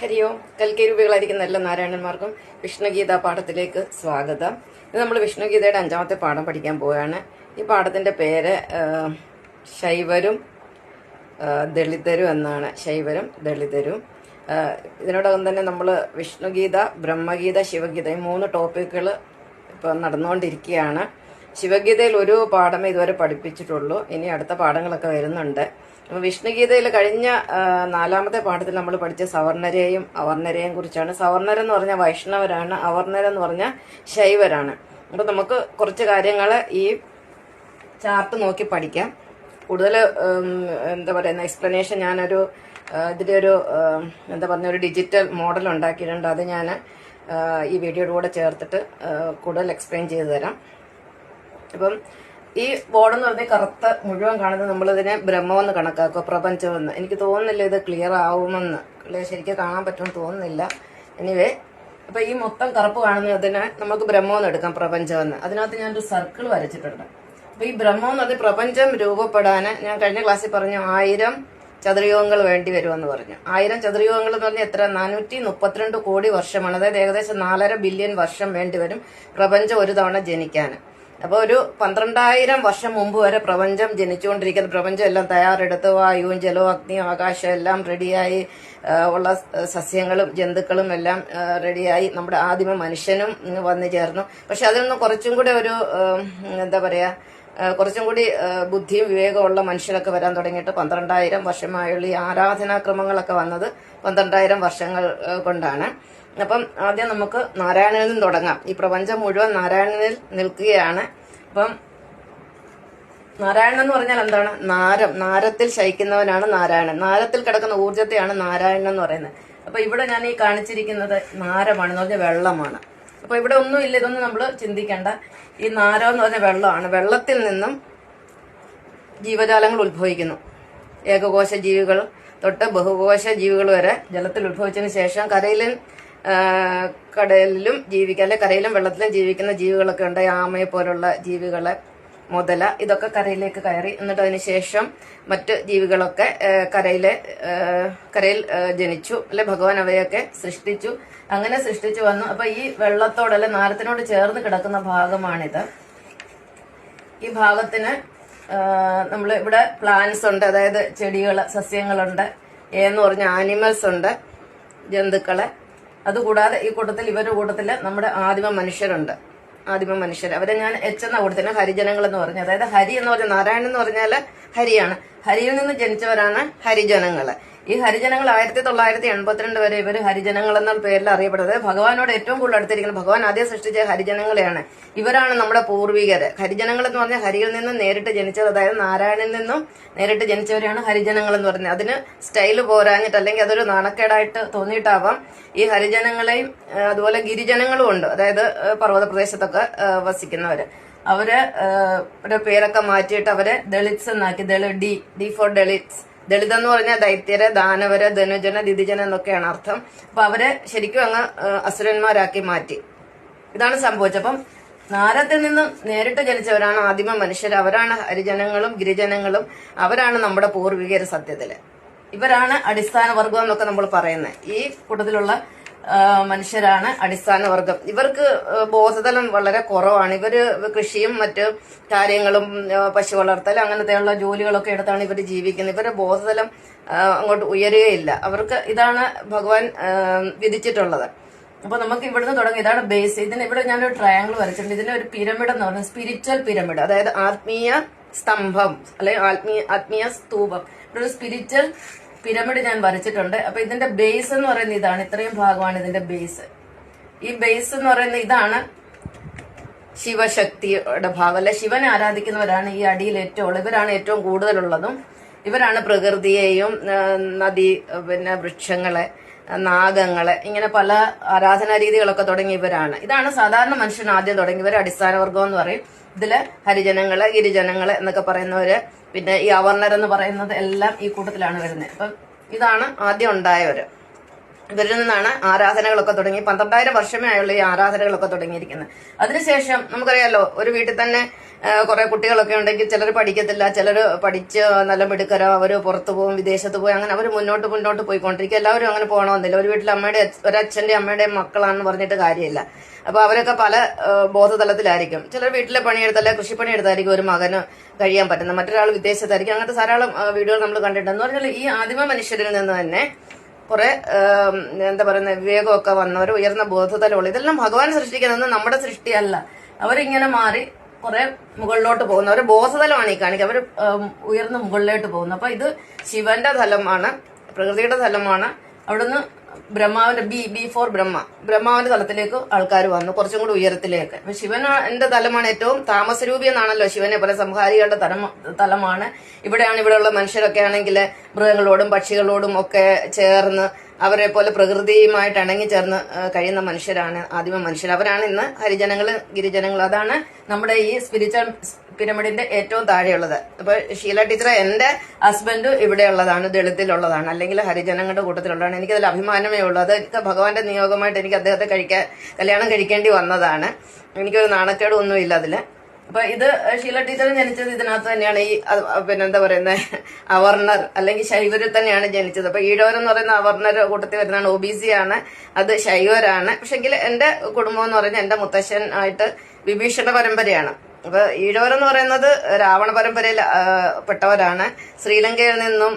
ഹരിയോം കൽക്കേരുവികളായിരിക്കുന്ന എല്ലാ നാരായണന്മാർക്കും വിഷ്ണുഗീത പാഠത്തിലേക്ക് സ്വാഗതം. ഇത് നമ്മൾ വിഷ്ണുഗീതയുടെ അഞ്ചാമത്തെ പാഠം പഠിക്കാൻ പോവുകയാണ്. ഈ പാഠത്തിന്റെ പേര് ശൈവരും ദളിതരും എന്നാണ്. ശൈവരും ദളിതരും. ഇതിനോടകം തന്നെ നമ്മൾ വിഷ്ണുഗീത ബ്രഹ്മഗീത ശിവഗീത ഈ മൂന്ന് ടോപ്പിക്കുകൾ ഇപ്പോൾ നടന്നുകൊണ്ടിരിക്കുകയാണ്. ശിവഗീതയിൽ ഒരു പാഠമേ ഇതുവരെ പഠിപ്പിച്ചിട്ടുള്ളൂ. ഇനി അടുത്ത പാഠങ്ങളൊക്കെ വരുന്നുണ്ട്. അപ്പോൾ വിഷ്ണുഗീതയിൽ കഴിഞ്ഞ നാലാമത്തെ പാഠത്തിൽ നമ്മൾ പഠിച്ച സവർണരെയും അവർണരെയും കുറിച്ചാണ്. സവർണരെന്ന് പറഞ്ഞ വൈഷ്ണവരാണ് അവർണരെന്ന് പറഞ്ഞാൽ ശൈവരാണ്. അപ്പോൾ നമുക്ക് കുറച്ച് കാര്യങ്ങൾ ഈ ചാർട്ട് നോക്കി പഠിക്കാം. കൂടുതൽ എന്താ പറയുന്ന എക്സ്പ്ലനേഷൻ ഞാനൊരു ഇതിന്റെ ഒരു എന്താ പറഞ്ഞ ഒരു ഡിജിറ്റൽ മോഡൽ ഉണ്ടാക്കിയിട്ടുണ്ട്. അത് ഞാൻ ഈ വീഡിയോയുടെ കൂടെ ചേർത്തിട്ട് കൂടുതൽ എക്സ്പ്ലെയിൻ ചെയ്തു തരാം. അപ്പം ഈ ബോർഡ് എന്ന് പറഞ്ഞാൽ കറുത്ത മുഴുവൻ കാണുന്നത് നമ്മളിതിനെ ബ്രഹ്മമെന്ന് കണക്കാക്കുക പ്രപഞ്ചമെന്ന്. എനിക്ക് തോന്നുന്നില്ല ഇത് ക്ലിയർ ആവുമെന്ന്. ശരിക്കും കാണാൻ പറ്റുമെന്ന് തോന്നുന്നില്ല. എനിവേ അപ്പൊ ഈ മൊത്തം കറുപ്പ് കാണുന്നതിനെ നമുക്ക് ബ്രഹ്മമെന്ന് എടുക്കാം പ്രപഞ്ചമെന്ന്. അതിനകത്ത് ഞാനൊരു സർക്കിൾ വരച്ചിട്ടുണ്ട്. അപ്പൊ ഈ ബ്രഹ്മം എന്ന് പറഞ്ഞ പ്രപഞ്ചം രൂപപ്പെടാൻ ഞാൻ കഴിഞ്ഞ ക്ലാസ്സിൽ പറഞ്ഞു ആയിരം ചതുർയുഗങ്ങൾ വേണ്ടി വരുമെന്ന് പറഞ്ഞു. ആയിരം ചതുർയുഗങ്ങൾ എന്ന് പറഞ്ഞാൽ എത്ര? നാനൂറ്റി മുപ്പത്തിരണ്ട് കോടി വർഷമാണ്. അതായത് ഏകദേശം നാലര ബില്യൺ വർഷം വേണ്ടി വരും പ്രപഞ്ചം ഒരു തവണ ജനിക്കാൻ അപ്പോൾ ഒരു പന്ത്രണ്ടായിരം വർഷം മുമ്പ് വരെ പ്രപഞ്ചം ജനിച്ചുകൊണ്ടിരിക്കുന്ന പ്രപഞ്ചം എല്ലാം തയ്യാറെടുത്ത് വായുവും ജലവും അഗ്നിയും ആകാശവും എല്ലാം റെഡിയായി ഉള്ള സസ്യങ്ങളും ജന്തുക്കളും എല്ലാം റെഡിയായി നമ്മുടെ ആദിമ മനുഷ്യനും വന്നു ചേർന്നു. പക്ഷെ അതിൽ നിന്ന് കുറച്ചും കൂടെ ഒരു എന്താ പറയാ കുറച്ചും കൂടി ബുദ്ധിയും വിവേകമുള്ള മനുഷ്യരൊക്കെ വരാൻ തുടങ്ങിയിട്ട് പന്ത്രണ്ടായിരം വർഷമായുള്ള ഈ ആരാധനാക്രമങ്ങളൊക്കെ വന്നത് പന്ത്രണ്ടായിരം വർഷങ്ങൾ കൊണ്ടാണ്. അപ്പം ആദ്യം നമുക്ക് നാരായണനിൽ നിന്ന് തുടങ്ങാം. ഈ പ്രപഞ്ചം മുഴുവൻ നാരായണനിൽ നിൽക്കുകയാണ്. അപ്പം നാരായണൻ എന്ന് പറഞ്ഞാൽ എന്താണ്? നാരം. നാരത്തിൽ ശയിക്കുന്നവനാണ് നാരായണൻ. നാരത്തിൽ കിടക്കുന്ന ഊർജത്തെയാണ് നാരായണൻ എന്ന് പറയുന്നത്. അപ്പൊ ഇവിടെ ഞാൻ ഈ കാണിച്ചിരിക്കുന്നത് നാരമാണ് എന്ന് പറഞ്ഞാൽ വെള്ളമാണ്. അപ്പൊ ഇവിടെ ഒന്നും ഇല്ല ഇതൊന്നും നമ്മൾ ചിന്തിക്കേണ്ട. ഈ നാരം എന്ന് പറഞ്ഞ വെള്ളമാണ്. വെള്ളത്തിൽ നിന്നും ജീവജാലങ്ങൾ ഉത്ഭവിക്കുന്നു. ഏകകോശ ജീവികൾ തൊട്ട് ബഹുകോശ ജീവികൾ വരെ ജലത്തിൽ ഉത്ഭവിച്ചതിന് ശേഷം കരയിലും കടലിലും ജീവിക്കുക അല്ലെ കരയിലും വെള്ളത്തിലും ജീവിക്കുന്ന ജീവികളൊക്കെ ഉണ്ട്. ആമയെ പോലുള്ള ജീവികളെ മുതല ഇതൊക്കെ കരയിലേക്ക് കയറി. എന്നിട്ട് അതിന് ശേഷം മറ്റ് ജീവികളൊക്കെ കരയിലെ കരയിൽ ജനിച്ചു അല്ലെ ഭഗവാൻ അവയൊക്കെ സൃഷ്ടിച്ചു. അങ്ങനെ സൃഷ്ടിച്ചു വന്നു. അപ്പൊ ഈ വെള്ളത്തോട് അല്ലെ നാരത്തിനോട് ചേർന്ന് കിടക്കുന്ന ഭാഗമാണിത്. ഈ ഭാഗത്തിന് നമ്മൾ ഇവിടെ പ്ലാന്റ്സ് ഉണ്ട്. അതായത് ചെടികൾ സസ്യങ്ങളുണ്ട്. ഏന്ന് പറഞ്ഞ ആനിമൽസ് ഉണ്ട്. ജന്തുക്കളെ. അതുകൂടാതെ ഈ കൂട്ടത്തിൽ ഇവരുടെ കൂട്ടത്തിൽ നമ്മുടെ ആദിമ മനുഷ്യരുണ്ട്. ആദിമ മനുഷ്യർ അവരെ ഞാൻ എച്ച് എന്ന കൂട്ടത്തിന് ഹരിജനങ്ങൾ എന്ന് പറഞ്ഞു. അതായത് ഹരി എന്ന് പറഞ്ഞ നാരായണൻ എന്ന് പറഞ്ഞാൽ ഹരിയാണ്. ഹരിയിൽ നിന്ന് ജനിച്ചവരാണ് ഹരിജനങ്ങൾ ഈ ഹരിജനങ്ങൾ ആയിരത്തി തൊള്ളായിരത്തി എൺപത്തിരണ്ട് വരെ ഇവർ ഹരിജനങ്ങൾ എന്ന പേരിൽ അറിയപ്പെടുന്നത്. ഭഗവാനോട് ഏറ്റവും കൂടുതൽ അടുത്തിരിക്കുന്നത് ഭഗവാൻ ആദ്യം സൃഷ്ടിച്ച ഹരിജനങ്ങളെയാണ്. ഇവരാണ് നമ്മുടെ പൂർവികര്. ഹരിജനങ്ങൾ എന്ന് പറഞ്ഞാൽ ഹരിയിൽ നിന്നും നേരിട്ട് ജനിച്ചത് അതായത് നാരായണിൽ നിന്നും നേരിട്ട് ജനിച്ചവരെയാണ് ഹരിജനങ്ങൾ എന്ന് പറയുന്നത്. അതിന് സ്റ്റൈൽ പോരാഞ്ഞിട്ട് അല്ലെങ്കിൽ അതൊരു നാണക്കേടായിട്ട് തോന്നിയിട്ടാവാം ഈ ഹരിജനങ്ങളെയും അതുപോലെ ഗിരിജനങ്ങളും ഉണ്ട്. അതായത് പർവത പ്രദേശത്തൊക്കെ വസിക്കുന്നവര്. അവർ പേരൊക്കെ മാറ്റിയിട്ട് അവരെ ദളിത്സ് എന്നാക്കി ദളി D D four Dalits Dalit എന്ന് പറഞ്ഞാൽ ദൈത്യര് ദാനവര് ധനുജന ദിതിജന എന്നൊക്കെയാണ് അർത്ഥം. അപ്പൊ അവരെ ശരിക്കും അങ്ങ് അസുരന്മാരാക്കി മാറ്റി. ഇതാണ് സംഭവിച്ചത്. അപ്പം നാരത്തിൽ നിന്നും നേരിട്ട് ജനിച്ചവരാണ് ആദിമ മനുഷ്യർ. അവരാണ് ഹരിജനങ്ങളും ഗിരിജനങ്ങളും. അവരാണ് നമ്മുടെ പൂർവികര് സത്യത്തിൽ. ഇവരാണ് അടിസ്ഥാന വർഗം എന്നൊക്കെ നമ്മൾ പറയുന്നത് ഈ കൂട്ടത്തിലുള്ള മനുഷ്യരാണ് അടിസ്ഥാന വർഗം ഇവർക്ക് ബോധതലം വളരെ കുറവാണ്. ഇവർ കൃഷിയും മറ്റ് കാര്യങ്ങളും പശു വളർത്തൽ അങ്ങനത്തെയുള്ള ജോലികളൊക്കെ എടുത്താണ് ഇവർ ജീവിക്കുന്നത്. ഇവരുടെ ബോധതലം അങ്ങോട്ട് ഉയരുകയില്ല. അവർക്ക് ഇതാണ് ഭഗവാൻ വിധിച്ചിട്ടുള്ളത്. അപ്പൊ നമുക്ക് ഇവിടുന്ന് തുടങ്ങി. ഇതാണ് ബേസ് ഇതിന് ഇവിടെ ഞാനൊരു ട്രയാങ്കിൾ വരച്ചിട്ടുണ്ട്. ഇതിന്റെ ഒരു പിരമിഡ് എന്ന് പറയുന്നത് സ്പിരിച്വൽ പിരമിഡ് അതായത് ആത്മീയ സ്തംഭം അല്ലെങ്കിൽ ആത്മീയ ആത്മീയ സ്തൂപം. ഇവിടെ ഒരു സ്പിരിച്വൽ പിരമിഡ് ഞാൻ വരച്ചിട്ടുണ്ട്. അപ്പൊ ഇതിന്റെ ബേസ് എന്ന് പറയുന്നത് ഇതാണ്. ഇത്രയും ഭാഗമാണ് ഇതിന്റെ ബേസ് ഈ ബേസ് എന്ന് പറയുന്നത് ഇതാണ് ശിവശക്തിയുടെ ഭാഗം. അല്ലെ ശിവനെ ആരാധിക്കുന്നവരാണ് ഈ അടിയിൽ ഏറ്റവും ഇവരാണ് ഏറ്റവും കൂടുതലുള്ളതും. ഇവരാണ് പ്രകൃതിയെയും നദി പിന്നെ വൃക്ഷങ്ങളെ നാഗങ്ങളെ ഇങ്ങനെ പല ആരാധനാ രീതികളൊക്കെ തുടങ്ങിയവരാണ്. ഇതാണ് സാധാരണ മനുഷ്യൻ ആദ്യം തുടങ്ങിയവർ അടിസ്ഥാന വർഗം എന്ന് പറയും. ഇതിൽ ഹരിജനങ്ങൾ ഗിരിജനങ്ങൾ എന്നൊക്കെ പറയുന്നവര് പിന്നെ ഈ അവർണർ എന്ന് പറയുന്നത് എല്ലാം ഈ കൂട്ടത്തിലാണ് വരുന്നത്. അപ്പം ഇതാണ് ആദ്യം ഉണ്ടായവര് ഇവരിൽ നിന്നാണ് ആരാധനകളൊക്കെ തുടങ്ങി പന്ത്രണ്ടായിരം വർഷമേ ആയുള്ള ഈ ആരാധനകളൊക്കെ തുടങ്ങിയിരിക്കുന്നത്. അതിനുശേഷം നമുക്കറിയാലോ ഒരു വീട്ടിൽ തന്നെ കുറെ കുട്ടികളൊക്കെ ഉണ്ടെങ്കിൽ ചിലർ പഠിക്കത്തില്ല ചിലർ പഠിച്ച് നല്ല മിടുക്കരോ അവർ പുറത്തു പോകും വിദേശത്ത് പോയി അങ്ങനെ അവർ മുന്നോട്ട് മുന്നോട്ട് പോയിക്കൊണ്ടിരിക്കും. എല്ലാവരും അങ്ങനെ പോകണമെന്നില്ല. ഒരു വീട്ടിൽ അമ്മയുടെ ഒരച്ഛന്റെ അമ്മയുടെയും മക്കളാണെന്ന് പറഞ്ഞിട്ട് കാര്യമില്ല. അപ്പോൾ അവരൊക്കെ പല ബോധതലത്തിലായിരിക്കും. ചിലർ വീട്ടിലെ പണിയെടുത്തല്ല കൃഷിപ്പണി എടുത്തായിരിക്കും ഒരു മകന് കഴിയാൻ പറ്റുന്നത്. മറ്റൊരാൾ വിദേശത്തായിരിക്കും. അങ്ങനത്തെ ധാരാളം വീടുകൾ നമ്മൾ കണ്ടിട്ടുണ്ട്. എന്ന് പറഞ്ഞാൽ ഈ ആദിമ മനുഷ്യരിൽ നിന്ന് തന്നെ കുറെ എന്താ പറയുന്ന വിവേകമൊക്കെ വന്നവർ ഉയർന്ന ബോധതലമുള്ള ഇതെല്ലാം ഭഗവാൻ സൃഷ്ടിക്കുന്നത് നമ്മുടെ സൃഷ്ടിയല്ല. അവരിങ്ങനെ മാറി കുറെ മുകളിലോട്ട് പോകുന്നു. അവർ ബോധതലമാണ് ഈ കാണിക്കുക അവർ ഉയർന്ന മുകളിലോട്ട് പോകുന്നു. അപ്പൊ ഇത് ശിവന്റെ തലമാണ് പ്രകൃതിയുടെ തലമാണ്. അവിടുന്ന് ബ്രഹ്മാവിന്റെ ബി ബി ഫോർ ബ്രഹ്മ. ബ്രഹ്മാവിന്റെ തലത്തിലേക്ക് ആൾക്കാർ വന്നു കുറച്ചും കൂടി ഉയരത്തിലേക്ക്. അപ്പൊ ശിവൻ എന്റെ തലമാണ് ഏറ്റവും താമസരൂപി എന്നാണല്ലോ ശിവനെ പോലെ സംഹാരികളുടെ തലം തലമാണ്. ഇവിടെയാണ് ഇവിടെയുള്ള മനുഷ്യരൊക്കെ ആണെങ്കിൽ മൃഗങ്ങളോടും പക്ഷികളോടും ഒക്കെ ചേർന്ന് അവരെ പോലെ പ്രകൃതിയുമായിട്ട് ഇണങ്ങി ചേർന്ന് കഴിയുന്ന മനുഷ്യരാണ് ആദിമ മനുഷ്യർ. അവരാണ് ഇന്ന് ഹരിജനങ്ങൾ ഗിരിജനങ്ങൾ അതാണ് നമ്മുടെ ഈ സ്പിരിച്വൽ പിരമിഡിന്റെ ഏറ്റവും താഴെയുള്ളത്. അപ്പൊ ഷീല ടീച്ചറെ എന്റെ ഹസ്ബൻഡ് ഇവിടെയുള്ളതാണ് ദളിത്തിലുള്ളതാണ് അല്ലെങ്കിൽ ഹരിജനങ്ങളുടെ കൂട്ടത്തിലുള്ളതാണ്. എനിക്കതിൽ അഭിമാനമേ ഉള്ളൂ. അത് എനിക്ക് ഭഗവാന്റെ നിയോഗമായിട്ട് എനിക്ക് അദ്ദേഹത്തെ കഴിക്കാൻ കല്യാണം കഴിക്കേണ്ടി വന്നതാണ്. എനിക്കൊരു നാണക്കേടും ഒന്നുമില്ല അതിൽ. അപ്പൊ ഇത് ഷീല ടീച്ചർ ജനിച്ചത് ഇതിനകത്ത് തന്നെയാണ്. ഈ പിന്നെ എന്താ പറയുന്നത് അവർണർ അല്ലെങ്കിൽ ശൈവരിൽ തന്നെയാണ് ജനിച്ചത്. അപ്പൊ ഈഴവർ എന്ന് പറയുന്ന അവർണർ കൂട്ടത്തിൽ വരുന്നതാണ്. ഒ ബി സി ആണ്. അത് ശൈവരാണ്. പക്ഷെങ്കിൽ എന്റെ കുടുംബം എന്ന് പറയുന്നത് എന്റെ മുത്തശ്ശൻ ആയിട്ട് വിഭീഷണ പരമ്പരയാണ്. അപ്പൊ ഈഴവർ എന്ന് പറയുന്നത് രാവണ പരമ്പരയിൽ പെട്ടവരാണ്. ശ്രീലങ്കയിൽ നിന്നും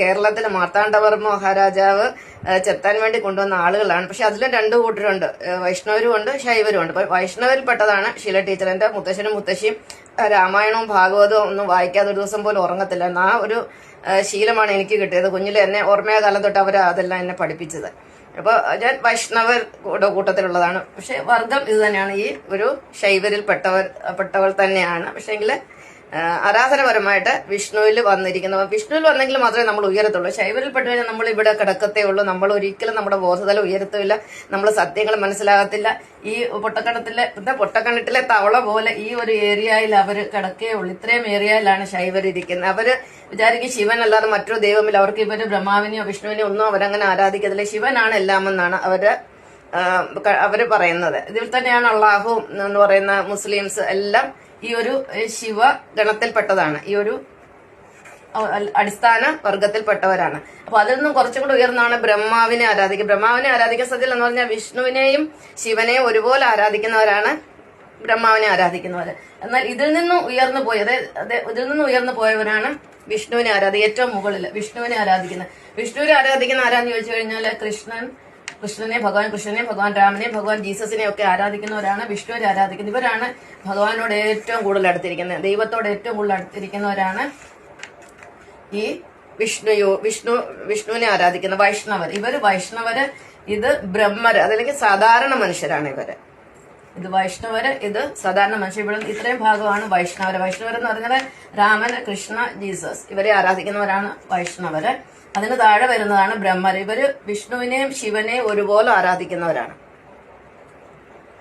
കേരളത്തിൽ മാർത്താണ്ഡവർമ്മ മഹാരാജാവ് ചെത്താൻ വേണ്ടി കൊണ്ടുവന്ന ആളുകളാണ്. പക്ഷെ അതിലും രണ്ടു കൂട്ടരുണ്ട്. വൈഷ്ണവരും ഉണ്ട് ശൈവരും ഉണ്ട്. വൈഷ്ണവരിൽ പെട്ടതാണ് ഷീല ടീച്ചറിന്റെ മുത്തശ്ശനും മുത്തശ്ശിയും രാമായണവും ഭാഗവതവും ഒന്നും വായിക്കാതെ ഒരു ദിവസം പോലും ഉറങ്ങത്തില്ല ആ ഒരു ശീലമാണ് എനിക്ക് കിട്ടിയത്. കുഞ്ഞിലെ എന്നെ ഓർമ്മയ കാലം തൊട്ട് അവർ അതെല്ലാം എന്നെ പഠിപ്പിച്ചത്. അപ്പൊ ഞാൻ വൈഷ്ണവർ കൂടെ കൂട്ടത്തിലുള്ളതാണ്. പക്ഷെ വർഗം ഇത് തന്നെയാണ്. ഈ ഒരു ശൈവരിൽ പെട്ടവർ പെട്ടവൾ തന്നെയാണ് പക്ഷെങ്കിൽ ആരാധനപരമായിട്ട് വിഷ്ണുവിൽ വന്നിരിക്കുന്നത് വിഷ്ണുവിൽ വന്നെങ്കിൽ മാത്രമേ നമ്മൾ ഉയരത്തുള്ളൂ. ശൈവരിൽ പെട്ടു കഴിഞ്ഞാൽ നമ്മൾ ഇവിടെ കിടക്കത്തേ ഉള്ളൂ. നമ്മൾ ഒരിക്കലും നമ്മുടെ ബോധതല ഉയരത്തില്ല നമ്മൾ സത്യങ്ങൾ മനസ്സിലാകത്തില്ല. ഈ പൊട്ടക്കണത്തിലെ എന്താ പൊട്ടക്കണട്ടിലെ തവള പോലെ ഈ ഒരു ഏരിയയിൽ അവർ കിടക്കേ ഉള്ളൂ. ഇത്രയും ഏരിയയിലാണ് ശൈവർ ഇരിക്കുന്നത്. അവർ വിചാരിക്കും ശിവൻ അല്ലാതെ മറ്റൊരു ദൈവമില്ല. അവർക്ക് ഇവർ ബ്രഹ്മാവിനെയോ വിഷ്ണുവിനെയോ ഒന്നും അവരങ്ങനെ ആരാധിക്കത്തില്ല. ശിവനാണ് എല്ലാമെന്നാണ് അവർ അവർ പറയുന്നത്. ഇതിൽ തന്നെയാണ് അള്ളാഹു എന്ന് പറയുന്ന മുസ്ലിംസ് എല്ലാം ഈ ഒരു ശിവ ഗണത്തിൽപ്പെട്ടതാണ്. ഈ ഒരു അടിസ്ഥാന വർഗത്തിൽപ്പെട്ടവരാണ്. അപ്പൊ അതിൽ നിന്നും കുറച്ചും കൂടി ഉയർന്നാണ് ബ്രഹ്മാവിനെ ആരാധിക്കുക. ബ്രഹ്മാവിനെ ആരാധിക്കുന്ന സത്യത്തിൽ എന്ന് പറഞ്ഞാൽ വിഷ്ണുവിനെയും ശിവനെയും ഒരുപോലെ ആരാധിക്കുന്നവരാണ് ബ്രഹ്മാവിനെ ആരാധിക്കുന്നവർ എന്നാൽ ഇതിൽ നിന്നും ഉയർന്നു പോയി അതായത് ഇതിൽ നിന്നും ഉയർന്നു പോയവരാണ് വിഷ്ണുവിനെ ആരാധിക്കുക. ഏറ്റവും മുകളിൽ വിഷ്ണുവിനെ ആരാധിക്കുന്നത്. വിഷ്ണുവിനെ ആരാധിക്കുന്ന ആരാന്ന് ചോദിച്ചു കഴിഞ്ഞാൽ കൃഷ്ണൻ കൃഷ്ണനെ ഭഗവാൻ കൃഷ്ണനെ ഭഗവാൻ രാമനെ ഭഗവാൻ ജീസസിനെ ഒക്കെ ആരാധിക്കുന്നവരാണ് വിഷ്ണുവിനെ ആരാധിക്കുന്നത് ഇവരാണ് ഭഗവാനോട് ഏറ്റവും കൂടുതൽ അടുത്തിരിക്കുന്നത് ദൈവത്തോട് ഏറ്റവും കൂടുതൽ അടുത്തിരിക്കുന്നവരാണ് ഈ വിഷ്ണുയോ വിഷ്ണു വിഷ്ണുവിനെ ആരാധിക്കുന്ന വൈഷ്ണവർ. ഇവർ വൈഷ്ണവര് ഇത് ബ്രഹ്മര് അതല്ലെങ്കിൽ സാധാരണ മനുഷ്യരാണ് ഇവർ. ഇത് വൈഷ്ണവര് ഇത് സാധാരണ മനുഷ്യർ. ഇവിടെ ഇത്രയും ഭാഗമാണ് വൈഷ്ണവര്. വൈഷ്ണവർ എന്ന് പറഞ്ഞാൽ രാമന് കൃഷ്ണ ജീസസ്. ഇവരെ ആരാധിക്കുന്നവരാണ് വൈഷ്ണവര്. അതിന് താഴെ വരുന്നതാണ് ബ്രഹ്മർ. ഇവർ വിഷ്ണുവിനെയും ശിവനെയും ഒരുപോലെ ആരാധിക്കുന്നവരാണ്.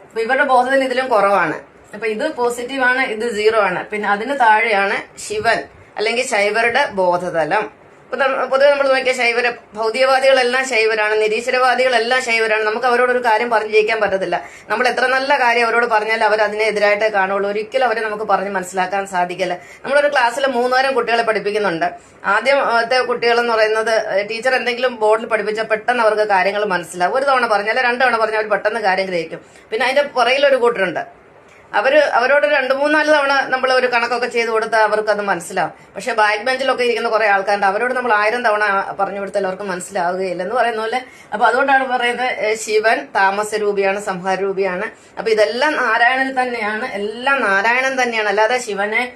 അപ്പൊ ഇവരുടെ ബോധത്തിൽ ഇതിലും കുറവാണ്. അപ്പൊ ഇത് പോസിറ്റീവ് ആണ് ഇത് സീറോ ആണ്. പിന്നെ അതിന് താഴെയാണ് ശിവൻ അല്ലെങ്കിൽ ശൈവരുടെ ബോധതലം. പൊതുവെ നമ്മൾ നോക്കിയാൽ ശൈവര ഭൗതികവാദികളെല്ലാം ശൈവരാണ് നിരീശ്വരവാദികളെല്ലാം ശൈവരാണ്. നമുക്ക് അവരോട് ഒരു കാര്യം പറഞ്ഞു ജയിക്കാൻ പറ്റത്തില്ല. നമ്മൾ എത്ര നല്ല കാര്യം അവരോട് പറഞ്ഞാൽ അവർ അതിനെതിരായിട്ടേ കാണുള്ളൂ. ഒരിക്കലും അവരെ നമുക്ക് പറഞ്ഞ് മനസ്സിലാക്കാൻ സാധിക്കില്ല. നമ്മളൊരു ക്ലാസ്സിൽ മൂന്നുനേരം കുട്ടികളെ പഠിപ്പിക്കുന്നുണ്ട്. ആദ്യത്തെ കുട്ടികൾ എന്ന് പറയുന്നത് ടീച്ചർ എന്തെങ്കിലും ബോർഡിൽ പഠിപ്പിച്ചാൽ പെട്ടെന്ന് അവർക്ക് കാര്യങ്ങൾ മനസ്സിലാവും. ഒരു തവണ പറഞ്ഞാൽ രണ്ട് തവണ പറഞ്ഞാൽ അവർ പെട്ടെന്ന് കാര്യം ഗ്രഹിക്കും. പിന്നെ അതിന്റെ പുറകിലൊരു കൂട്ടരുണ്ട്. അവർ അവരോട് രണ്ടു മൂന്നാൽ തവണ നമ്മൾ ഒരു കണക്കൊക്കെ ചെയ്ത് കൊടുത്താൽ അവർക്ക് അത് മനസ്സിലാവും. പക്ഷെ ബാക്ക് ബെഞ്ചിലൊക്കെ ഇരിക്കുന്ന കുറെ ആൾക്കാരുണ്ട്. അവരോട് നമ്മൾ ആയിരം തവണ പറഞ്ഞു കൊടുത്താൽ അവർക്ക് മനസ്സിലാവുകയില്ല എന്ന് പറയുന്ന പോലെ. അപ്പൊ അതുകൊണ്ടാണ് പറയുന്നത് ശിവൻ താമസ രൂപിയാണ് സംഹാര രൂപിയാണ് അപ്പൊ ഇതെല്ലാം നാരായണൻ തന്നെയാണ്. എല്ലാം നാരായണൻ തന്നെയാണ്. അല്ലാതെ ശിവനെ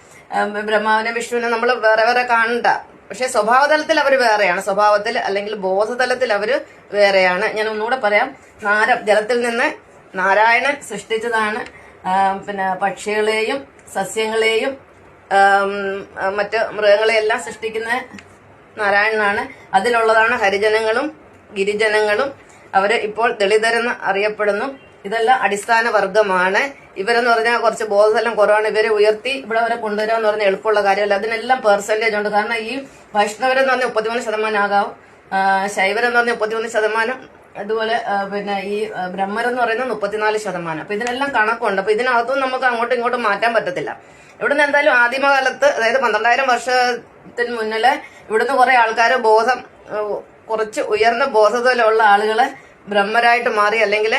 ബ്രഹ്മാവിനെ വിഷ്ണുവിനെ നമ്മൾ വേറെ വേറെ കാണണ്ട. പക്ഷെ സ്വഭാവതലത്തിൽ അവർ വേറെയാണ്. സ്വഭാവത്തിൽ അല്ലെങ്കിൽ ബോധതലത്തിൽ അവർ വേറെയാണ്. ഞാൻ ഒന്നുകൂടെ പറയാം. നാര ജലത്തിൽ നിന്ന് നാരായണൻ സൃഷ്ടിച്ചതാണ്. പിന്നെ പക്ഷികളെയും സസ്യങ്ങളെയും മറ്റ് മൃഗങ്ങളെയെല്ലാം സൃഷ്ടിക്കുന്ന നാരായണനാണ്. അതിലുള്ളതാണ് ഹരിജനങ്ങളും ഗിരിജനങ്ങളും. അവർ ഇപ്പോൾ ദളിതരെന്ന് അറിയപ്പെടുന്നു. ഇതെല്ലാം അടിസ്ഥാന വർഗമാണ് ഇവരെന്ന് പറഞ്ഞാൽ കുറച്ച് ബോധതലം കുറവാണ്. ഇവരെ ഉയർത്തി ഇവിടെ വരെ കൊണ്ടുവരിക എന്ന് പറഞ്ഞാൽ എളുപ്പമുള്ള കാര്യമല്ല. അതിനെല്ലാം പെർസെന്റേജ് ഉണ്ട്. കാരണം ഈ വൈഷ്ണവരെന്ന് പറഞ്ഞാൽ മുപ്പത്തിമൂന്ന് ശതമാനം ആകാവും ശൈവരെന്ന് പറഞ്ഞാൽ മുപ്പത്തിമൂന്ന് ശതമാനം അതുപോലെ പിന്നെ ഈ ബ്രഹ്മർ എന്ന് പറയുന്നത് മുപ്പത്തിനാല് ശതമാനം. അപ്പൊ ഇതിനെല്ലാം കണക്കുണ്ട്. അപ്പൊ ഇതിനകത്തും നമുക്ക് അങ്ങോട്ടും ഇങ്ങോട്ടും മാറ്റാൻ പറ്റത്തില്ല. ഇവിടുന്ന് എന്തായാലും ആദിമകാലത്ത് അതായത് പന്ത്രണ്ടായിരം വർഷത്തിന് മുന്നിലെ ഇവിടുന്ന് കുറെ ആൾക്കാർ ബോധം കുറച്ച് ഉയർന്ന ബോധത്തിലുള്ള ആളുകളെ ബ്രഹ്മരായിട്ട് മാറി അല്ലെങ്കിൽ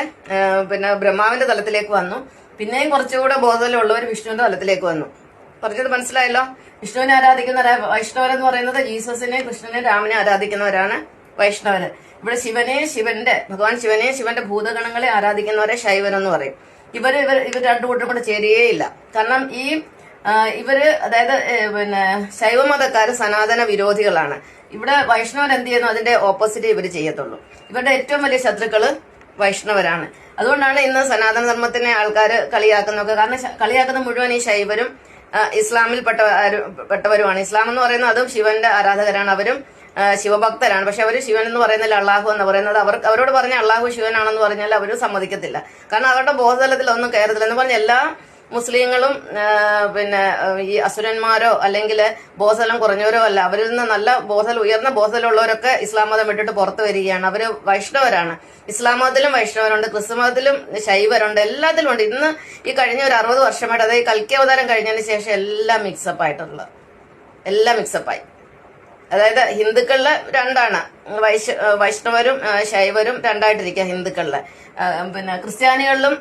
പിന്നെ ബ്രഹ്മാവിന്റെ തലത്തിലേക്ക് വന്നു. പിന്നെയും കുറച്ചുകൂടെ ബോധത്തിലുള്ളവർ വിഷ്ണുവിന്റെ തലത്തിലേക്ക് വന്നു. പറഞ്ഞത് മനസ്സിലായല്ലോ? വിഷ്ണുവിനെ ആരാധിക്കുന്നവരെ? വൈഷ്ണവരെന്ന് പറയുന്നത് ജീസസിനെ കൃഷ്ണനെ രാമനെ ആരാധിക്കുന്നവരാണ് വൈഷ്ണവര്. ഇവിടെ ശിവനെ ശിവന്റെ ഭഗവാൻ ശിവനെ ശിവന്റെ ഭൂതഗണങ്ങളെ ആരാധിക്കുന്നവരെ ശൈവൻ എന്ന് പറയും. ഇവർ ഇവർ ഇവർ രണ്ടു കൂട്ടരും കൂടെ ചേരുകയില്ല കാരണം ഈ ഇവർ അതായത് പിന്നെ ശൈവമതക്കാര് സനാതന വിരോധികളാണ്. ഇവിടെ വൈഷ്ണവർ എന്ത് ചെയ്യുന്നു? അതിന്റെ ഓപ്പോസിറ്റ് ഇവർ ചെയ്യത്തുള്ളൂ. ഇവരുടെ ഏറ്റവും വലിയ ശത്രുക്കൾ വൈഷ്ണവരാണ്. അതുകൊണ്ടാണ് ഇന്ന് സനാതന ധർമ്മത്തിനെ ആൾക്കാർ കളിയാക്കുന്നൊക്കെ കാരണം കളിയാക്കുന്ന മുഴുവൻ ഈ ശൈവരും ഇസ്ലാമിൽ പെട്ട പെട്ടവരുമാണ്. ഇസ്ലാം എന്ന് പറയുന്നത് അതും ശിവന്റെ ആരാധകരാണ്. അവരും ശിവഭക്തരാണ്. പക്ഷെ അവർ ശിവൻ എന്ന് പറയുന്നില്ല അള്ളാഹു എന്ന് പറയുന്നത്. അവർ അവരോട് പറഞ്ഞ അള്ളാഹു ശിവനാണെന്ന് പറഞ്ഞാൽ അവർ സമ്മതിക്കത്തില്ല. കാരണം അവരുടെ ബോധതലത്തിൽ ഒന്നും കയറത്തില്ല. എന്ന് പറഞ്ഞ എല്ലാ മുസ്ലിങ്ങളും പിന്നെ ഈ അസുരന്മാരോ അല്ലെങ്കിൽ ബോധലം കുറഞ്ഞവരോ അല്ല. അവരിൽ നിന്ന് നല്ല ബോധൽ ഉയർന്ന ബോധലുള്ളവരൊക്കെ ഇസ്ലാം മതം വിട്ടിട്ട് പുറത്തു വരികയാണ്. അവർ വൈഷ്ണവരാണ്. ഇസ്ലാം മതത്തിലും വൈഷ്ണവരുണ്ട് ക്രിസ്തു മതത്തിലും ശൈവരുണ്ട് എല്ലാത്തിലും ഉണ്ട്. ഇന്ന് ഈ കഴിഞ്ഞ ഒരു അറുപത് വർഷമായിട്ട് അതായത് കൽക്കി അവതാരം കഴിഞ്ഞതിന് ശേഷം എല്ലാം മിക്സപ്പ് ആയിട്ടുള്ളത്. എല്ലാം മിക്സപ്പായി അതായത് ഹിന്ദുക്കളിൽ രണ്ടാണ്. വൈശ വൈഷ്ണവരും ശൈവരും രണ്ടായിട്ടിരിക്കുക ഹിന്ദുക്കളിൽ. ആ, പിന്നെ ക്രിസ്ത്യാനികളിലും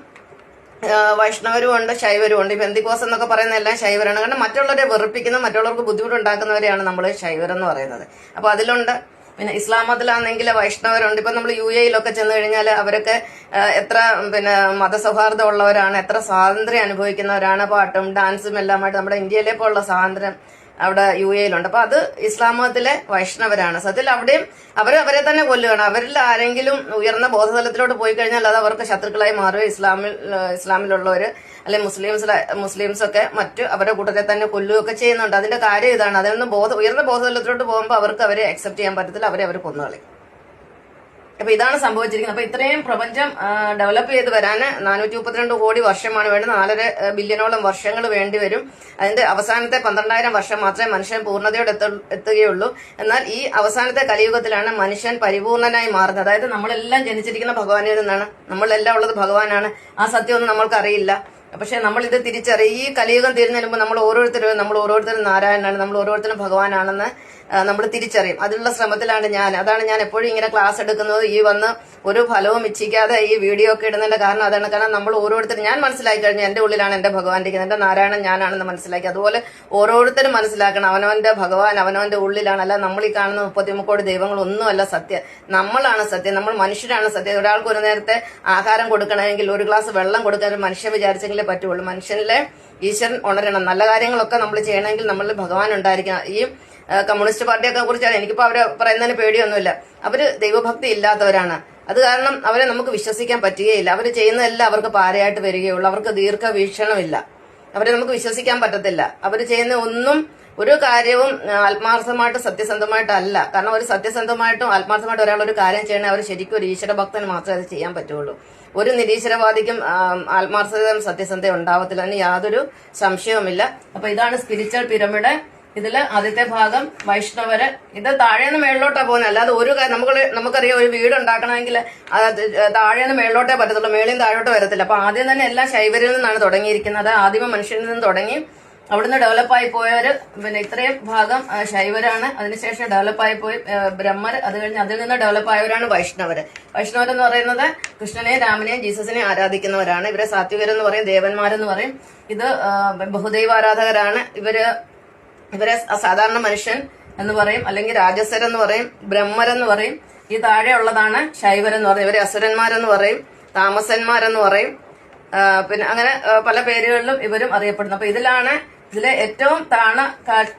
വൈഷ്ണവരും ഉണ്ട് ശൈവരും ഉണ്ട്. ഈ ബന്ദിക്കോസ് എന്നൊക്കെ പറയുന്ന എല്ലാം ശൈവരാണ്. കാരണം മറ്റുള്ളവരെ വെറുപ്പിക്കുന്ന മറ്റുള്ളവർക്ക് ബുദ്ധിമുട്ടുണ്ടാക്കുന്നവരെയാണ് നമ്മൾ ശൈവരെന്ന് പറയുന്നത്. അപ്പോൾ അതിലുണ്ട്. പിന്നെ ഇസ്ലാം മതത്തിലാണെങ്കിൽ വൈഷ്ണവരുണ്ട്. ഇപ്പൊ നമ്മൾ യു എയിലൊക്കെ ചെന്ന് കഴിഞ്ഞാൽ അവരൊക്കെ എത്ര പിന്നെ മതസൗഹാർദ്ദം ഉള്ളവരാണ് എത്ര സ്വാതന്ത്ര്യം അനുഭവിക്കുന്നവരാണ്. പാട്ടും ഡാൻസും എല്ലാമായിട്ട് നമ്മുടെ ഇന്ത്യയിലെ പോലുള്ള സ്വാതന്ത്ര്യം അവിടെ യു എയിലുണ്ട്. അപ്പൊ അത് ഇസ്ലാം മതത്തിലെ വൈഷ്ണവരാണ്. സത്യത്തിൽ അവിടെയും അവർ അവരെ തന്നെ കൊല്ലുകയാണ്. അവരിൽ ആരെങ്കിലും ഉയർന്ന ബോധതലത്തിലോട്ട് പോയി കഴിഞ്ഞാൽ അത് അവർക്ക് ശത്രുക്കളായി മാറുക ഇസ്ലാമിൽ ഇസ്ലാമിലുള്ളവർ അല്ലെ മുസ്ലിംസ് മുസ്ലിംസ് ഒക്കെ മറ്റു അവരുടെ കൂട്ടത്തെ തന്നെ കൊല്ലുകയൊക്കെ ചെയ്യുന്നുണ്ട്. അതിന്റെ കാര്യം ഇതാണ്. അതിനൊന്നും ബോധ ഉയർന്ന ബോധതലത്തിലോട്ട് പോകുമ്പോൾ അവർക്ക് അവരെ അക്സെപ്റ്റ് ചെയ്യാൻ പറ്റത്തില്ല. അവരെ അവർ കൊന്നുകളയും. അപ്പൊ ഇതാണ് സംഭവിച്ചിരിക്കുന്നത്. അപ്പൊ ഇത്രയും പ്രപഞ്ചം ഡെവലപ്പ് ചെയ്ത് വരാൻ നാനൂറ്റി മുപ്പത്തിരണ്ട് കോടി വർഷമാണ് വേണ്ടത്. നാലര ബില്യണോളം വർഷങ്ങൾ വേണ്ടി വരും. അതിന്റെ അവസാനത്തെ പന്ത്രണ്ടായിരം വർഷം മാത്രമേ മനുഷ്യൻ പൂർണതയോടെ എത്തു- എത്തുകയുള്ളൂ. എന്നാൽ ഈ അവസാനത്തെ കലിയുഗത്തിലാണ് മനുഷ്യൻ പരിപൂർണനായി മാറുന്നത്. അതായത് നമ്മളെല്ലാം ജനിച്ചിരിക്കുന്ന ഭഗവാനിൽ നിന്നാണ്. നമ്മളെല്ലാം ഉള്ളത് ഭഗവാനാണ്. ആ സത്യമൊന്നും നമ്മൾക്കറിയില്ല പക്ഷെ നമ്മൾ ഇത് തിരിച്ചറിയും. ഈ കലിയുഗം തീരുന്നതിന് മുമ്പ് നമ്മൾ ഓരോരുത്തരും നമ്മൾ ഓരോരുത്തരും നാരായണനാണ് നമ്മൾ ഓരോരുത്തരും ഭഗവാനാണെന്ന് നമ്മൾ തിരിച്ചറിയും. അതിനുള്ള ശ്രമത്തിലാണ് ഞാൻ. അതാണ് ഞാൻ എപ്പോഴും ഇങ്ങനെ ക്ലാസ് എടുക്കുന്നത്. ഈ വന്ന് ഒരു ഫലവും ഇച്ഛിക്കാതെ ഈ വീഡിയോ ഒക്കെ ഇടുന്നതിന്റെ കാരണം അതാണ്. കാരണം നമ്മൾ ഓരോരുത്തരും ഞാൻ മനസ്സിലാക്കി കഴിഞ്ഞു എന്റെ ഉള്ളിലാണ് എന്റെ ഭഗവാൻ ഇരിക്കുന്നത്. എന്റെ നാരായണൻ ഞാനാണെന്ന് മനസ്സിലാക്കി. അതുപോലെ ഓരോരുത്തരും മനസ്സിലാക്കണം. അവനവന്റെ ഭഗവാൻ അവനവന്റെ ഉള്ളിലാണ്. അല്ല നമ്മൾ ഈ കാണുന്ന മുപ്പത്തിമുക്കോടി ദൈവങ്ങളൊന്നുമല്ല സത്യം. നമ്മളാണ് സത്യം. നമ്മൾ മനുഷ്യരാണ് സത്യം. ഒരാൾക്ക് ഒരു നേരത്തെ ആഹാരം കൊടുക്കണമെങ്കിൽ ഒരു ഗ്ലാസ് വെള്ളം കൊടുക്കാൻ ഒരു മനുഷ്യൻ വിചാരിച്ചെങ്കിലേ പറ്റുള്ളൂ. മനുഷ്യനിലെ ഈശ്വരൻ ഉണരണം. നല്ല കാര്യങ്ങളൊക്കെ നമ്മൾ ചെയ്യണമെങ്കിൽ നമ്മളിൽ ഭഗവാൻ ഉണ്ടായിരിക്കണം. ഈ കമ്മ്യൂണിസ്റ്റ് പാർട്ടിയൊക്കെ കുറിച്ചാണ്. എനിക്കിപ്പോ അവരെ പറയുന്നതിന് പേടിയൊന്നുമില്ല. അവർ ദൈവഭക്തി ഇല്ലാത്തവരാണ്. അത് കാരണം അവരെ നമുക്ക് വിശ്വസിക്കാൻ പറ്റുകയില്ല. അവർ ചെയ്യുന്നതെല്ലാം അവർക്ക് പാരയായിട്ട് വരികയുള്ളൂ. അവർക്ക് ദീർഘവീക്ഷണമില്ല. അവരെ നമുക്ക് വിശ്വസിക്കാൻ പറ്റത്തില്ല. അവർ ചെയ്യുന്ന ഒന്നും ഒരു കാര്യവും ആത്മാർത്ഥമായിട്ട് സത്യസന്ധമായിട്ടല്ല. കാരണം ഒരു സത്യസന്ധമായിട്ടും ആത്മാർത്ഥമായിട്ട് ഒരാൾ ഒരു കാര്യം ചെയ്യണേ അവർ ശരിക്കും ഒരു ഈശ്വരഭക്തന് മാത്രമേ അത് ചെയ്യാൻ പറ്റുള്ളൂ. ഒരു നിരീശ്വരവാദിക്കും ആത്മാർത്ഥതയും സത്യസന്ധയും ഉണ്ടാവത്തില്ല. അതിന് യാതൊരു സംശയവുമില്ല. അപ്പൊ ഇതാണ് സ്പിരിച്വൽ പിരമിഡ് ഇതിൽ ആദ്യത്തെ ഭാഗം വൈഷ്ണവര്. ഇത് താഴേന്ന് മേളിലോട്ടാണ് പോകുന്നത് അല്ലാതെ ഒരു നമുക്ക് നമുക്കറിയാം ഒരു വീട് ഉണ്ടാക്കണമെങ്കിൽ താഴേന്ന് മേളിലോട്ടേ പറ്റത്തുള്ളൂ. മേളിൽ താഴോട്ട് വരത്തില്ല. അപ്പൊ ആദ്യം തന്നെ എല്ലാം ശൈവരിൽ നിന്നാണ് തുടങ്ങിയിരിക്കുന്നത്. ആദിമ മനുഷ്യനിൽ നിന്ന് തുടങ്ങി അവിടുന്ന് ഡെവലപ്പായി പോയവര് പിന്നെ ഇത്രയും ഭാഗം ശൈവരാണ്. അതിനുശേഷം ഡെവലപ്പായി പോയി ബ്രഹ്മർ അത് കഴിഞ്ഞ് അതിൽ നിന്ന് ഡെവലപ്പായവരാണ് വൈഷ്ണവര്. എന്ന് പറയുന്നത് കൃഷ്ണനെയും രാമനെയും ജീസസിനെയും ആരാധിക്കുന്നവരാണ്. ഇവരെ സാത്വികരെന്ന് പറയും ദേവന്മാരെന്ന് പറയും. ഇത് ബഹുദൈവാരാധകരാണ്. ഇവർ ഇവരെ സാധാരണ മനുഷ്യൻ എന്ന് പറയും അല്ലെങ്കിൽ രാജസരെന്ന് പറയും ബ്രഹ്മരെന്ന് പറയും. ഈ താഴെയുള്ളതാണ് ശൈവരെന്ന് പറയും ഇവരെ അസുരന്മാരെന്ന് പറയും താമസന്മാരെന്ന് പറയും. പിന്നെ അങ്ങനെ പല പേരുകളിലും ഇവരും അറിയപ്പെടുന്നു. അപ്പൊ ഇതിലാണ് ഇതിലെ ഏറ്റവും താണ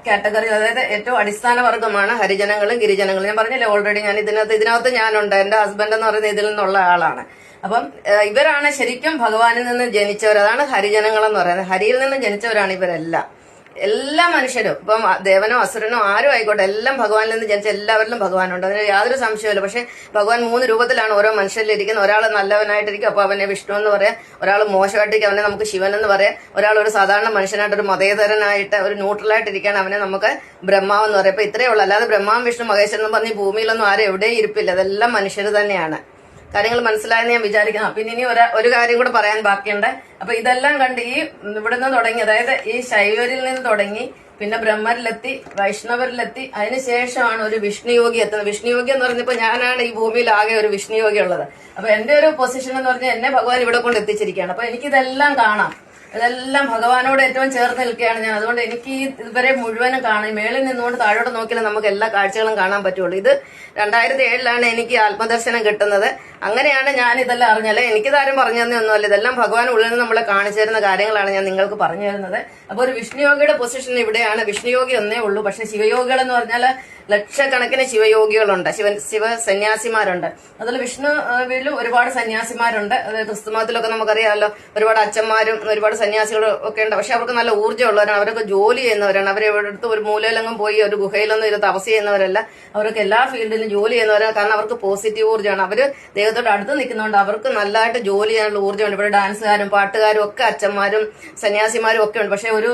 കാറ്റഗറി അതായത് ഏറ്റവും അടിസ്ഥാന വർഗമാണ് ഹരിജനങ്ങളും ഗിരിജനങ്ങളും. ഞാൻ പറഞ്ഞില്ലേ ഓൾറെഡി ഞാൻ ഇതിനകത്ത് ഇതിനകത്ത് ഞാനുണ്ട് എന്റെ ഹസ്ബൻഡ് എന്ന് പറയുന്നത് ഇതിൽ നിന്നുള്ള ആളാണ്. അപ്പം ഇവരാണ് ശരിക്കും ഭഗവാനിൽ നിന്ന് ജനിച്ചവർ. അതാണ് ഹരിജനങ്ങൾ എന്ന് പറയുന്നത്. ഹരിയിൽ നിന്ന് ജനിച്ചവരാണ് ഇവരെല്ലാം. എല്ലാ മനുഷ്യരും ഇപ്പം ദേവനോ അസുരനോ ആരും ആയിക്കോട്ടെ എല്ലാം ഭഗവാനിൽ നിന്ന് ജനിച്ച എല്ലാവരിലും ഭഗവാനുണ്ട്. അതിന് യാതൊരു സംശയമില്ല പക്ഷെ ഭഗവാൻ മൂന്ന് രൂപത്തിലാണ് ഓരോ മനുഷ്യരിൽ ഇരിക്കുന്നത്. ഒരാൾ നല്ലവനായിട്ടിരിക്കും അപ്പൊ അവനെ വിഷ്ണു എന്ന് പറയാം. ഒരാൾ മോശമായിട്ടിരിക്കും അവനെ നമുക്ക് ശിവൻ എന്ന് പറയാം. ഒരാൾ ഒരു സാധാരണ മനുഷ്യനായിട്ട് ഒരു മതേതരനായിട്ട് ഒരു ന്യൂട്രലായിട്ടിരിക്കാൻ അവനെ നമുക്ക് ബ്രഹ്മാവ് എന്ന് പറയാം. അപ്പൊ ഇത്രയേ ഉള്ളൂ. അല്ലാതെ ബ്രഹ്മാവും വിഷ്ണു മഹേശ്വരൻ എന്ന് പറഞ്ഞ് ഭൂമിയിലൊന്നും ആരും എവിടെയും ഇരിപ്പില്ല. അതെല്ലാം മനുഷ്യർ തന്നെയാണ്. കാര്യങ്ങൾ മനസ്സിലായെന്ന് ഞാൻ വിചാരിക്കുന്നു. പിന്നെ ഇനി ഒരു ഒരു കാര്യം കൂടെ പറയാൻ ബാക്കിയുണ്ട്. അപ്പൊ ഇതെല്ലാം കണ്ട് ഈ ഇവിടുന്ന് തുടങ്ങി അതായത് ഈ ശൈവരിൽ നിന്ന് തുടങ്ങി പിന്നെ ബ്രഹ്മരിലെത്തി വൈഷ്ണവരിലെത്തി അതിനുശേഷമാണ് ഒരു വിഷ്ണുയോഗി എത്തുന്നത്. വിഷ്ണുയോഗി എന്ന് പറഞ്ഞപ്പോൾ ഞാനാണ് ഈ ഭൂമിയിൽ ആകെ ഒരു വിഷ്ണുയോഗി ഉള്ളത്. അപ്പൊ എന്റെ ഒരു പൊസിഷൻ എന്ന് പറഞ്ഞാൽ എന്നെ ഭഗവാൻ ഇവിടെ കൊണ്ട് എത്തിച്ചിരിക്കുകയാണ്. അപ്പൊ എനിക്കിതെല്ലാം കാണാം. ഇതെല്ലാം ഭഗവാനോട് ഏറ്റവും ചേർന്ന് നിൽക്കുകയാണ് ഞാൻ. അതുകൊണ്ട് എനിക്ക് ഈ ഇവരെ മുഴുവനും കാണാൻ മേളിൽ നിന്നുകൊണ്ട് താഴോട്ട് നോക്കിയാൽ നമുക്ക് എല്ലാ കാഴ്ചകളും കാണാൻ പറ്റുള്ളൂ. ഇത് രണ്ടായിരത്തി ഏഴിലാണ് എനിക്ക് ആത്മദർശനം കിട്ടുന്നത്. അങ്ങനെയാണ് ഞാൻ ഇതെല്ലാം അറിഞ്ഞത്. എനിക്ക് താരം പറഞ്ഞു തന്നൊന്നുമല്ല ഇതെല്ലാം ഭഗവാൻ ഉള്ളിൽ നിന്ന് നമ്മളെ കാണിച്ചു തരുന്ന കാര്യങ്ങളാണ് ഞാൻ നിങ്ങൾക്ക് പറഞ്ഞു തരുന്നത്. അപ്പൊ ഒരു വിഷ്ണുയോഗിയുടെ പൊസിഷൻ ഇവിടെയാണ്. വിഷ്ണുയോഗി ഒന്നേ ഉള്ളൂ. പക്ഷെ ശിവയോഗികൾ എന്ന് പറഞ്ഞാൽ ലക്ഷക്കണക്കിന് ശിവയോഗികളുണ്ട്. ശിവൻ ശിവ സന്യാസിമാരുണ്ട്. അതിൽ വിഷ്ണുവിൽ ഒരുപാട് സന്യാസിമാരുണ്ട്. അതായത് ക്രിസ്തുമതത്തിലൊക്കെ നമുക്കറിയാമല്ലോ ഒരുപാട് അച്ഛന്മാരും ഒരുപാട് സന്യാസികളും ഒക്കെ ഉണ്ട്. പക്ഷെ അവർക്ക് നല്ല ഊർജമുള്ളവരാണ്. അവരൊക്കെ ജോലി ചെയ്യുന്നവരാണ്. അവർ അടുത്ത് ഒരു മൂലയിലെങ്ങും പോയി ഒരു ഗുഹയിലൊന്നും ഇത് തപസ് ചെയ്യുന്നവരല്ല. അവർക്ക് എല്ലാ ഫീൽഡിലും ജോലി ചെയ്യുന്നവരാണ്. കാരണം അവർക്ക് പോസിറ്റീവ് ഊർജമാണ്. അവർ ദൈവത്തോട് അടുത്ത് നിൽക്കുന്നതുകൊണ്ട് അവർക്ക് നല്ലതായിട്ട് ജോലി ചെയ്യാനുള്ള ഊർജമുണ്ട്. ഇവിടെ ഡാൻസുകാരും പാട്ടുകാരും ഒക്കെ അച്ഛന്മാരും സന്യാസിമാരും ഒക്കെ ഉണ്ട്. പക്ഷെ ഒരു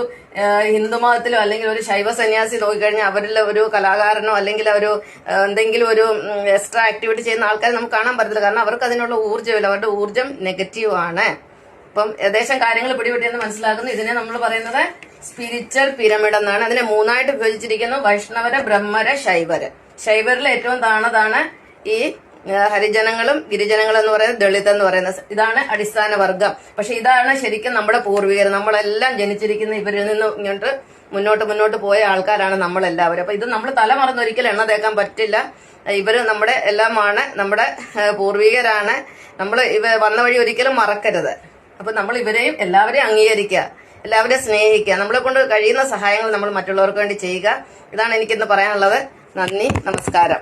ഹിന്ദുമതത്തിലോ അല്ലെങ്കിൽ ഒരു ശൈവ സന്യാസി നോക്കിക്കഴിഞ്ഞാൽ അവരിൽ ഒരു കലാകാരനോ അല്ലെങ്കിൽ ഒരു എന്തെങ്കിലും ഒരു എക്സ്ട്രാ ആക്ടിവിറ്റി ചെയ്യുന്ന ആൾക്കാരെ നമുക്ക് കാണാൻ പറ്റത്തില്ല. കാരണം അവർക്ക് അതിനുള്ള ഊർജമില്ല. അവരുടെ ഊർജം നെഗറ്റീവ് ആണ്. അപ്പം ഏകദേശം കാര്യങ്ങൾ പിടിപെട്ടിയെന്ന് മനസ്സിലാക്കുന്നു. ഇതിനെ നമ്മൾ പറയുന്നത് സ്പിരിച്വൽ പിരമിഡ് എന്നാണ്. അതിനെ മൂന്നായിട്ട് വിഭജിച്ചിരിക്കുന്നു. വൈഷ്ണവര് ബ്രഹ്മര് ശൈവര്. ശൈവരിൽ ഏറ്റവും താണതാണ് ഈ ഹരിജനങ്ങളും ഗിരിജനങ്ങളും എന്ന് പറയുന്നത് ദളിത് എന്ന് പറയുന്നത്. ഇതാണ് അടിസ്ഥാന വർഗം. പക്ഷെ ഇതാണ് ശരിക്കും നമ്മുടെ പൂർവികർ. നമ്മളെല്ലാം ജനിച്ചിരിക്കുന്ന ഇവരിൽ നിന്ന് ഇങ്ങോട്ട് മുന്നോട്ട് മുന്നോട്ട് പോയ ആൾക്കാരാണ് നമ്മളെല്ലാവരും. അപ്പൊ ഇത് നമ്മൾ തല മറന്ന് ഒരിക്കലും എണ്ണ തേക്കാൻ പറ്റില്ല. ഇവർ നമ്മുടെ എല്ലാമാണ്. നമ്മുടെ പൂർവികരാണ്. നമ്മൾ ഇവ വന്ന വഴി ഒരിക്കലും മറക്കരുത്. അപ്പൊ നമ്മൾ ഇവരെയും എല്ലാവരെയും അംഗീകരിക്കുക എല്ലാവരെയും സ്നേഹിക്കുക നമ്മളെ കൊണ്ട് കഴിയുന്ന സഹായങ്ങൾ നമ്മൾ മറ്റുള്ളവർക്ക് വേണ്ടി ചെയ്യുക. ഇതാണ് എനിക്കിന്ന് പറയാനുള്ളത്. നന്ദി നമസ്കാരം.